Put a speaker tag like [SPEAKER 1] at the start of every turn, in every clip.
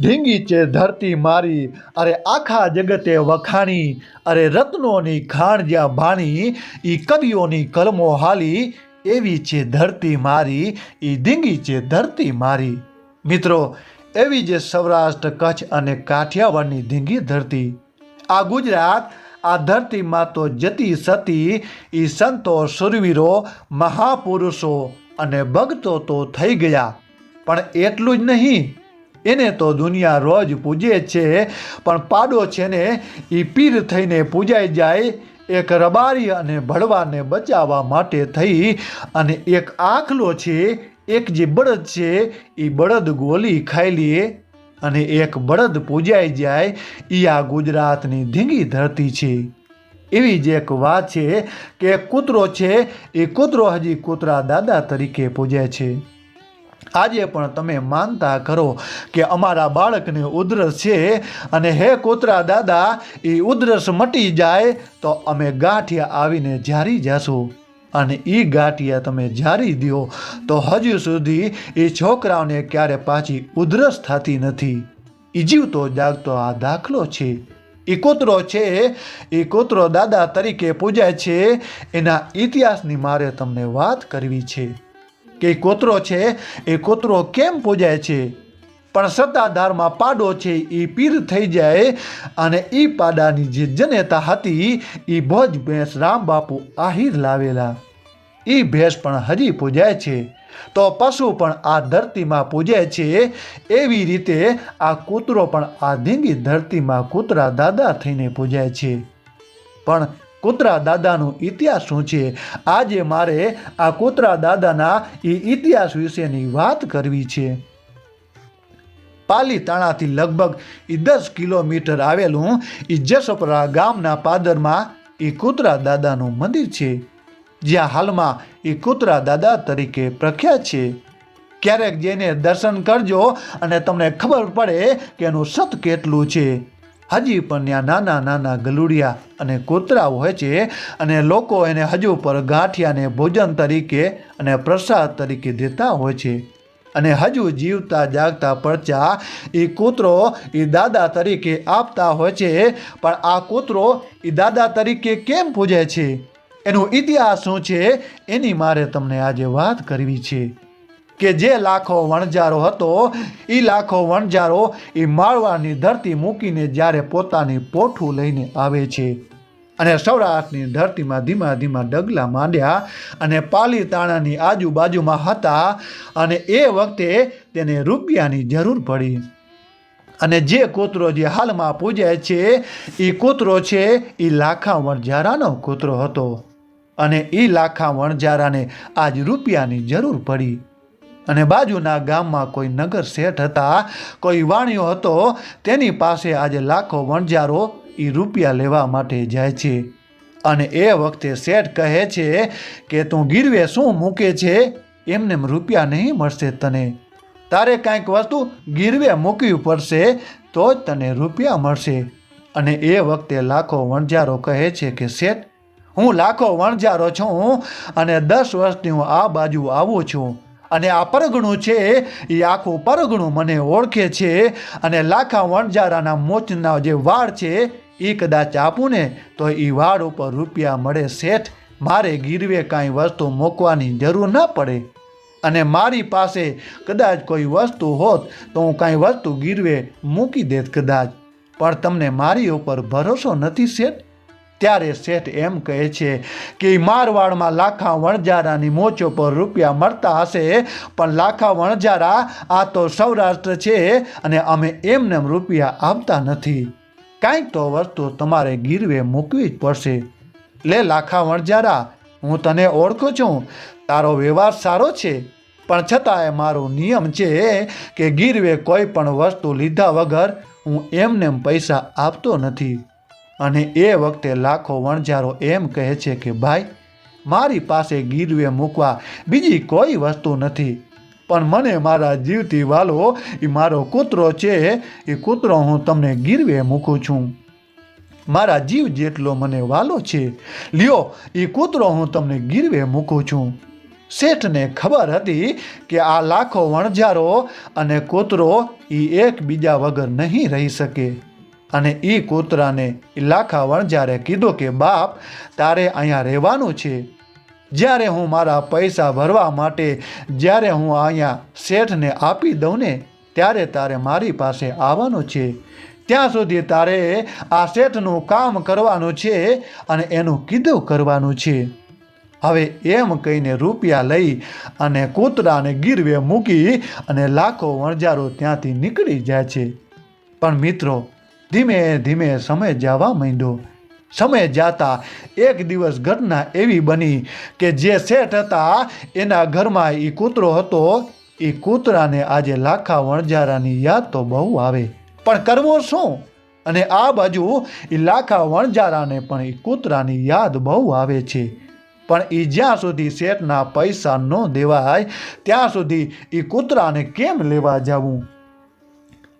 [SPEAKER 1] ઢીંગી છે ધરતી મારી, અરે આખા જગતે વખાણી, અરે રત્નોની ખાણ જ્યાં ભાણી એ કવિઓની કલમો હાલી, એવી છે ધરતી મારી એ ઢીંગી છે ધરતી મારી. મિત્રો, એવી જે સૌરાષ્ટ્ર કચ્છ અને કાઠિયાવાડની ઢીંગી ધરતી. આ ગુજરાત, આ ધરતીમાં તો જતી સતી એ સંતો સુરવીરો, મહાપુરુષો અને ભક્તો તો થઈ ગયા. પણ એટલું જ નહીં એને તો દુનિયા રોજ પૂજે છે, પણ પાડો છે ને એ પીર થઈને પૂજાઈ જાય, એક રબારી અને ભડવાને બચાવવા માટે થઈ, અને એક આખલો છે, એક જે બળદ છે એ બળદ ગોલી ખાઈ લે, અને એક બળદ પૂજાઈ જાય એ આ ગુજરાતની ધીંગી ધરતી છે. એવી જ એક વાત છે કે કૂતરો છે એ કૂતરો હજી કૂતરા દાદા તરીકે પૂજે છે. આજે પણ તમે માનતા કરો કે અમારા બાળકને ઉધરસ છે અને હે કૂતરા દાદા એ ઉધરસ મટી જાય તો અમે ગાંઠિયા આવીને જારી જાશું. અને એ ગાંઠિયા તમે જારી દો તો હજુ સુધી એ છોકરાઓને ક્યારે પાછી ઉધરસ થતી નથી. એ જીવતો જાગતો આ દાખલો છે. એ કૂતરો છે એ કૂતરો દાદા તરીકે પૂજાય છે. એના ઇતિહાસની મારે તમને વાત કરવી છે. કે કોતરો છે, એ કૂતરો કેમ પૂજાય છે? પણ સત્તાધારમાં પાડો છે એ પીર થઈ જાય અને એ પાડાની જે જનેતા હતી એ ભોજ ભેંસ રામ બાપુ આહિર લાવેલા. એ ભેંસ પણ હજી પૂજાય છે. તો પશુ પણ આ ધરતીમાં પૂજાય છે. એવી રીતે આ કૂતરો પણ આ ધીંગી ધરતીમાં કૂતરા દાદા થઈને પૂજાય છે. પણ કૂતરા દાદાનો ઇતિહાસ શું છે? આજે મારે આ કૂતરા દાદાના એ ઇતિહાસ વિશેની વાત કરવી છે. પાલીતાણાથી લગભગ એ દસ કિલોમીટર આવેલું એ જસપરા ગામના પાદરમાં એ કૂતરા દાદાનું મંદિર છે. જ્યાં હાલમાં એ કૂતરા દાદા તરીકે પ્રખ્યાત છે. ક્યારેક જઈને દર્શન કરજો અને તમને ખબર પડે કે એનું સત કેટલું છે. હજી પણ ત્યાં નાના નાના ગલુડિયા અને કૂતરાઓ હોય છે અને લોકો એને હજુ પર ગાંઠિયાને ભોજન તરીકે અને પ્રસાદ તરીકે દેતા હોય છે. અને હજુ જીવતા જાગતા પડચા એ કૂતરો એ દાદા તરીકે આપતા હોય છે, પણ આ કૂતરો એ દાદા તરીકે કેમ પૂજે છે? એનો ઇતિહાસ શું છે? એની મારે તમને આજે વાત કરવી છે. કે જે લાખો વણજારો હતો એ લાખો વણજારો એ માળવાની ધરતી મૂકીને જ્યારે પોતાની પોઠું લઈને આવે છે. અને સૌરાષ્ટ્રની ધરતીમાં ધીમા ધીમા ડગલા માંડ્યા અને પાલીતાણાની આજુબાજુમાં હતા અને એ વખતે તેને રૂપિયાની જરૂર પડી. અને જે કૂતરો જે હાલમાં પૂજાય છે એ કૂતરો છે એ લાખા વણઝારાનો કૂતરો હતો. અને એ લાખા વણઝારાને આજ રૂપિયાની જરૂર પડી. અને બાજુના ગામમાં કોઈ નગર શેઠ હતા, કોઈ વાણિયો હતો, તેની પાસે આજે લાખો વણજારો એ રૂપિયા લેવા માટે જાય છે. અને એ વખતે શેઠ કહે છે કે, તું ગીરવે શું મૂકે છે? એમને રૂપિયા નહીં મળશે તને. તારે કાંઈક વસ્તુ ગીરવે મૂકવી પડશે, તો જ તને રૂપિયા મળશે. અને એ વખતે લાખો વણજારો કહે છે કે, શેઠ, હું લાખો વણજારો છું અને દસ વર્ષથી હું આ બાજુ આવું છું. અને આ પરગણું છે, એ આખું પરગણું મને ઓળખે છે અને લાખા વણજારાના મોચના જે વાળ છે, એ કદાચ આપું ને તો એ વાળ ઉપર રૂપિયા મળે શેઠ. મારે ગીરવે કાંઈ વસ્તુ મૂકવાની જરૂર ના પડે. અને મારી પાસે કદાચ કોઈ વસ્તુ હોત, તો હું કાંઈ વસ્તુ ગીરવે મૂકી દેત કદાચ. પણ તમને મારી ઉપર ભરોસો નથી શેઠ. ત્યારે શેઠ એમ કહે છે કે મારવાડમાં લાખા વણજારાની મોચો પર રૂપિયા મળતા હશે. પણ લાખા વણજારા આ તો સૌરાષ્ટ્ર છે અને અમે એમને રૂપિયા આપતા નથી. કાંઈક તો વસ્તુ તમારે ગીરવે મૂકવી જ પડશે. લે લાખા વણજારા હું તને ઓળખું છું. તારો વ્યવહાર સારો છે. પણ છતાંય મારો નિયમ છે કે ગીરવે કોઈ પણ વસ્તુ લીધા વગર હું એમને પૈસા આપતો નથી. અને એ વખતે લાખો વણઝારો એમ કહે છે કે, ભાઈ, મારી પાસે ગીરવે મૂકવા બીજી કોઈ વસ્તુ નથી. પણ મને મારા જીવથી વાલો એ મારો કૂતરો છે, એ કૂતરો હું તમને ગીરવે મૂકું છું. મારા જીવ જેટલો મને વાલો છે, લ્યો એ કૂતરો હું તમને ગીરવે મૂકું છું. શેઠને ખબર હતી કે આ લાખો વણઝારો અને કૂતરો એ એકબીજા વગર નહીં રહી શકે. અને એ કૂતરાને એ લાખા વણઝારે કીધું કે, બાપ, તારે અહીંયા રહેવાનું છે. જ્યારે હું મારા પૈસા ભરવા માટે, જ્યારે હું અહીંયા શેઠને આપી દઉં ને, ત્યારે તારે મારી પાસે આવવાનું છે. ત્યાં સુધી તારે આ શેઠનું કામ કરવાનું છે અને એનું કીધું કરવાનું છે. હવે એમ કહીને રૂપિયા લઈ અને કૂતરાને ગીરવે મૂકી અને લાખો વણજારો ત્યાંથી નીકળી જાય છે. પણ મિત્રો ધીમે ધીમે સમય જવા માંડ્યો. સમય જાતા એક દિવસ ઘટના એવી બની કે જે શેઠ હતા, એના ઘરમાં એ કૂતરો હતો. એ કૂતરાને આજે લાખા વણજારાની યાદ તો બહુ આવે. પણ કરવો શું? અને આ બાજુ એ લાખા વણજારાને પણ એ કૂતરાની યાદ બહુ આવે છે. પણ એ જ્યાં સુધી શેઠના પૈસા ન દેવાય, ત્યાં સુધી એ કૂતરાને કેમ લેવા જવું?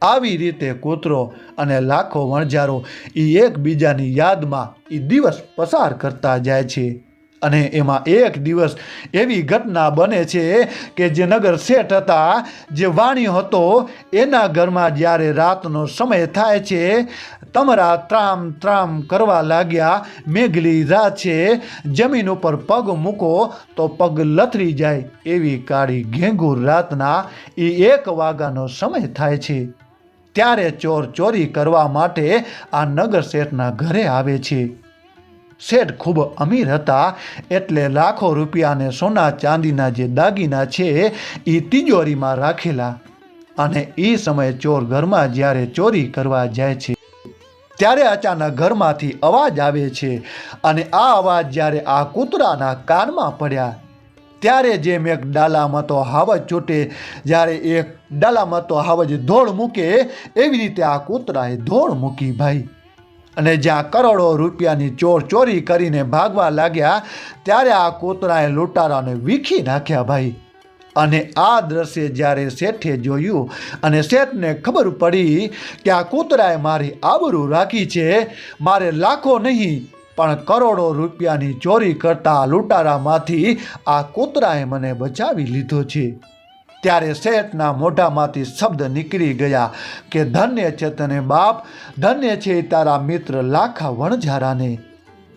[SPEAKER 1] આવી રીતે કૂતરો અને લાખો વણજારો એ એકબીજાની યાદમાં એ દિવસ પસાર કરતા જાય છે. અને એમાં એક દિવસ એવી ઘટના બને છે કે જે નગર શેઠ હતા, જે વાણી હતો, એના ઘરમાં જ્યારે રાતનો સમય થાય છે, તમારા ત્રામ ત્રામ કરવા લાગ્યા, મેઘલી રાત છે, જમીન ઉપર પગ મૂકો તો પગ લથરી જાય એવી કાળી ઘેંઘુર રાતના એ એક વાગ્યાનો સમય થાય છે. ત્યારે ચોર ચોરી કરવા માટે આ નગર શેઠના ઘરે આવે છે. શેઠ ખૂબ અમીર હતા, એટલે લાખો રૂપિયાને સોના ચાંદીના જે દાગીના છે એ તિજોરીમાં રાખેલા અને એ સમયે ચોર ઘરમાં જ્યારે ચોરી કરવા જાય છે, ત્યારે અચાનક ઘરમાંથી અવાજ આવે છે અને આ અવાજ જ્યારે આ કૂતરાના કાનમાં પડ્યા ત્યારે જે મેં ડાલામાં તો હાવજ છૂટે જ્યારે એક ડાલામાં તો હાવજ ધોળ મૂકે, એવી રીતે આ કૂતરાએ ધોળ મૂકી ભાઈ. અને જ્યાં કરોડો રૂપિયાની ચોર ચોરી કરીને ભાગવા લાગ્યા, ત્યારે આ કૂતરાએ લૂંટારાને વીખી નાખ્યા ભાઈ. અને આ દ્રશ્ય જ્યારે શેઠે જોયું અને શેઠને ખબર પડી કે આ કૂતરાએ મારી આબરૂ રાખી છે, મારે લાખો નહીં પણ કરોડો રૂપિયાની ચોરી કરતા લૂંટારામાંથી આ કૂતરાએ મને બચાવી લીધો છે. ત્યારે શેઠના મોઢામાંથી શબ્દ નીકળી ગયા કે, ધન્ય છે તને બાપ, ધન્ય છે તારા મિત્ર લાખા વણઝારાને.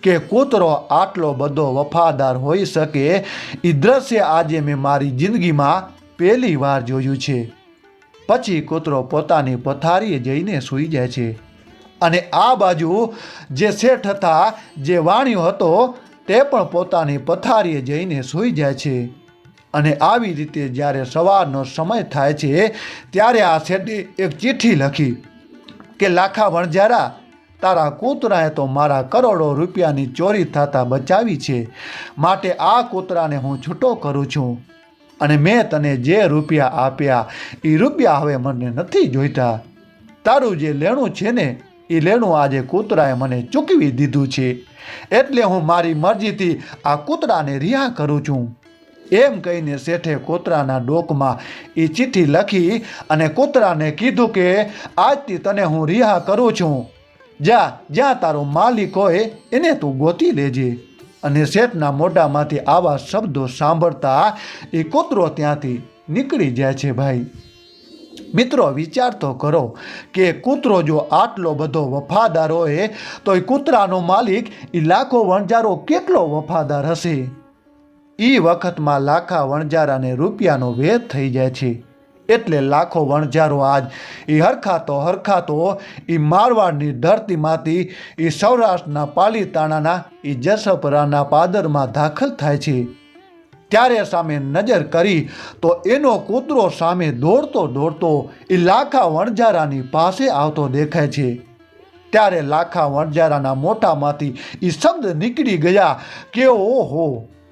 [SPEAKER 1] કે, કૂતરો આટલો બધો વફાદાર હોઈ શકે એ દ્રશ્ય આજે મેં મારી જિંદગીમાં પહેલી વાર જોયું છે. પછી કૂતરો પોતાની પથારીએ જઈને સૂઈ જાય છે. અને આ બાજુ જે શેઠ હતા, જે વાણિયો હતો, તે પણ પોતાની પથારીએ જઈને સૂઈ જાય છે. અને આવી રીતે જ્યારે સવારનો સમય થાય છે, ત્યારે આ શેઠે એક ચિઠ્ઠી લખી કે, લાખા વણજારા તારા કૂતરાએ તો મારા કરોડો રૂપિયાની ચોરી થતા બચાવી છે. માટે આ કૂતરાને હું છૂટો કરું છું. અને મેં તને જે રૂપિયા આપ્યા એ રૂપિયા હવે મને નથી જોઈતા. તારું જે લેણું છે ને એ લેણું આજે કૂતરાએ મને ચૂકવી દીધું છે. એટલે હું મારી મરજીથી આ કૂતરાને રિહા કરું છું. એમ કહીને શેઠે કૂતરાના ડોકમાં એ ચિઠ્ઠી લખી અને કૂતરાને કીધું કે, આજથી તને હું રિહા કરું છું. જા, જ્યાં તારો માલિક હોય એને તું ગોતી લેજે. અને શેઠના મોઢામાંથી આવા શબ્દો સાંભળતા એ કૂતરો ત્યાંથી નીકળી જાય છે ભાઈ. મિત્રો, વિચાર તો કરો કે કૂતરો જો આટલો બધો વફાદાર હોય તો એ કૂતરાનો માલિક એ લાખો વણજારો કેટલો વફાદાર હશે? એ વખતમાં લાખા વણજારાને રૂપિયાનો વેદ થઈ જાય છે. એટલે લાખો વણજારો આજ એ હરખાતો હરખાતો એ મારવાડની ધરતીમાંથી એ સૌરાષ્ટ્રના પાલીતાણાના એ જસપરાના પાદરમાં દાખલ થાય છે. ત્યારે સામે નજર કરી તો એનો કૂતરો સામે દોડતો દોડતો એ લાખા વણજારાની પાસે આવતો દેખાય છે. ત્યારે લાખા વણજારાના મોઢામાંથી એ શબ્દ નીકળી ગયા કે ઓહો,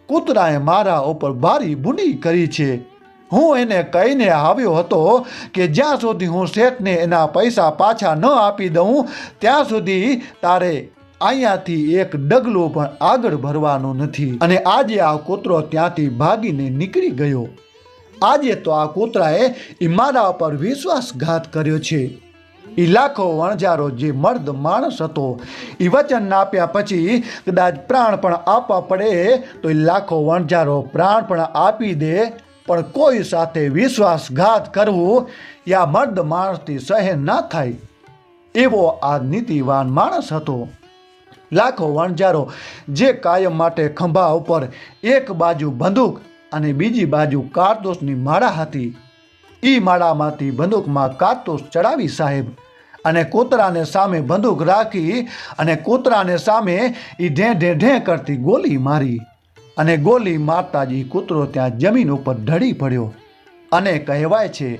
[SPEAKER 1] કૂતરાએ મારા ઉપર ભારી બુની કરી છે. હું એને કહીને આવ્યો હતો કે જ્યાં સુધી હું શેઠને એના પૈસા પાછા ન આપી દઉં, ત્યાં સુધી તારે અહીંયાથી એક ડગલું પણ આગળ ભરવાનું નથી. અને આજે આ કૂતરો ત્યાંથી ભાગીને નીકળી ગયો. આજે તો આ કૂતરાએ ઇમારા મારા પર વિશ્વાસઘાત કર્યો છે. એ લાખો વણજારો જે મર્દ માણસ હતો એ વચન આપ્યા પછી કદાચ પ્રાણ પણ આપવા પડે, તો એ લાખો વણજારો પ્રાણ પણ આપી દે, પણ કોઈ સાથે વિશ્વાસઘાત કરવું યા મર્દ માણસથી સહેન ના થાય. એવો આ નીતિવાન માણસ હતો. લાખો વણજારો જે કાયમ માટે ખંભા ઉપર એક બાજુ બંદૂક અને બીજી બાજુ કારતોસની માળા હતી. એ માળામાંથી બંદૂકમાં કારતોસ ચડાવી સાહેબ. અને કૂતરાને સામે બંદૂક રાખી અને કૂતરાને સામે એ ઢે ઢે ઢે કરતી ગોલી મારી. અને ગોલી મારતા જ કૂતરો ત્યાં જમીન ઉપર ઢળી પડ્યો. અને કહેવાય છે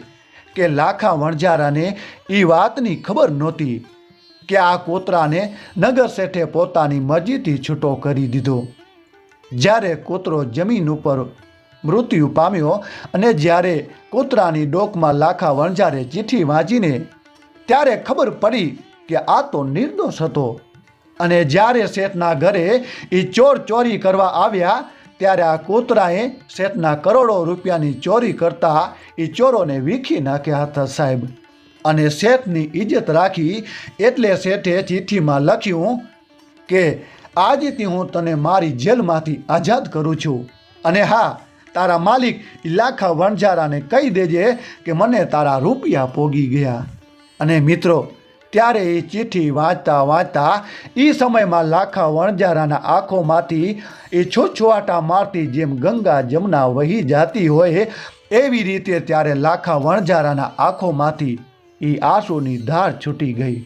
[SPEAKER 1] કે લાખા વણજારાને એ વાતની ખબર નહોતી. કે આ કૂતરાને નગર શેઠે પોતાની મરજીથી છૂટો કરી દીધો. જ્યારે કૂતરો જમીન ઉપર મૃત્યુ પામ્યો અને જ્યારે કૂતરાની ડોકમાં લાખા વણઝારે ચીઠી વાંચીને ત્યારે ખબર પડી કે આ તો નિર્દોષ હતો. અને જ્યારે શેઠના ઘરે એ ચોર ચોરી કરવા આવ્યા, ત્યારે આ કૂતરાએ શેઠના કરોડો રૂપિયાની ચોરી કરતા એ ચોરોને વીખી નાખ્યા હતા સાહેબ. અને શેઠની ઇજ્જત રાખી એટલે શેઠે ચિઠ્ઠીમાં લખ્યું કે આજથી હું તને મારી જેલમાંથી આઝાદ કરું છું. અને હા, તારા માલિક લાખા વણઝારાને કહી દેજે કે મને તારા રૂપિયા પોગી ગયા. અને મિત્રો, ત્યારે એ ચિઠ્ઠી વાંચતા વાંચતા એ સમયમાં લાખા વણઝારાના આંખોમાંથી એ છૂછવાટા મારતી જેમ ગંગા જમના વહી જાતી હોય, એવી રીતે ત્યારે લાખા વણઝારાના આંખોમાંથી એ આંસુની ધાર છૂટી ગઈ.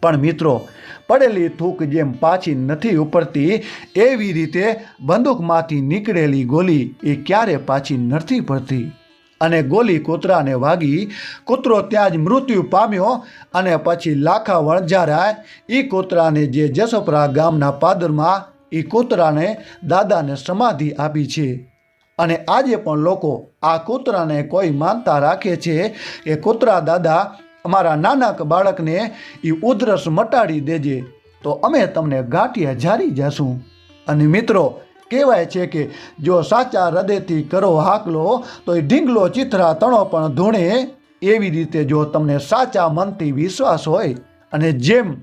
[SPEAKER 1] પણ મિત્રો, પડેલી થૂક જેમ પાછી નથી ઉપડતી, એવી રીતે બંદૂકમાંથી નીકળેલી ગોલી એ ક્યારે પાછી નથી પડતી? અને ગોલી કૂતરાને વાગી, કૂતરો ત્યાં જ મૃત્યુ પામ્યો અને પછી લાખા વણઝારા એ કૂતરાને જે જસોપરા ગામના પાદરમાં એ કૂતરાને દાદાને સમાધિ આપી છે. અને આજે પણ લોકો આ કૂતરાને કોઈ માનતા રાખે છે એ કૂતરા દાદા અમારા નાનક બાળકને એ ઉધરસ મટાડી દેજે. તો અમે તમને ગાંઠિયા જારી જશું. અને મિત્રો, કહેવાય છે કે જો સાચા હૃદયથી કરો હાકલો, તો એ ઢીંગલો ચિત્રા તણો પણ ધૂણે. એવી રીતે જો તમને સાચા મનથી વિશ્વાસ હોય અને જેમ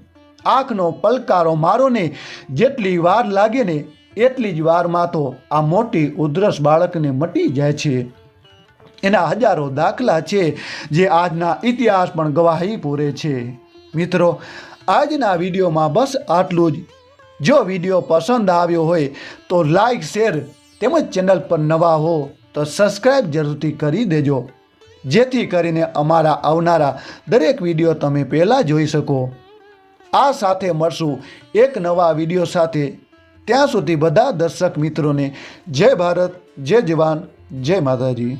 [SPEAKER 1] આંખનો પલકારો મારો ને જેટલી વાર લાગે ને એટલી જ વારમાં તો આ મોટી ઉધરસ બાળકને મટી જાય છે. એના હજારો દાખલા છે જે આજના ઇતિહાસ પણ ગવાહી પૂરે છે. મિત્રો, આજના વિડીયોમાં બસ આટલું જ. જો વીડિયો પસંદ આવ્યો હોય તો લાઈક, શેર તેમજ ચેનલ પર નવા હો તો સબસ્ક્રાઈબ જરૂરથી કરી દેજો. જેથી કરીને અમારા આવનારા દરેક વીડિયો તમે પહેલાં જોઈ શકો. આ સાથે મળશું એક નવા વીડિયો સાથે. ત્યાં સુધી બધા દર્શક મિત્રોને જય ભારત જય જવાન જય માતાજી.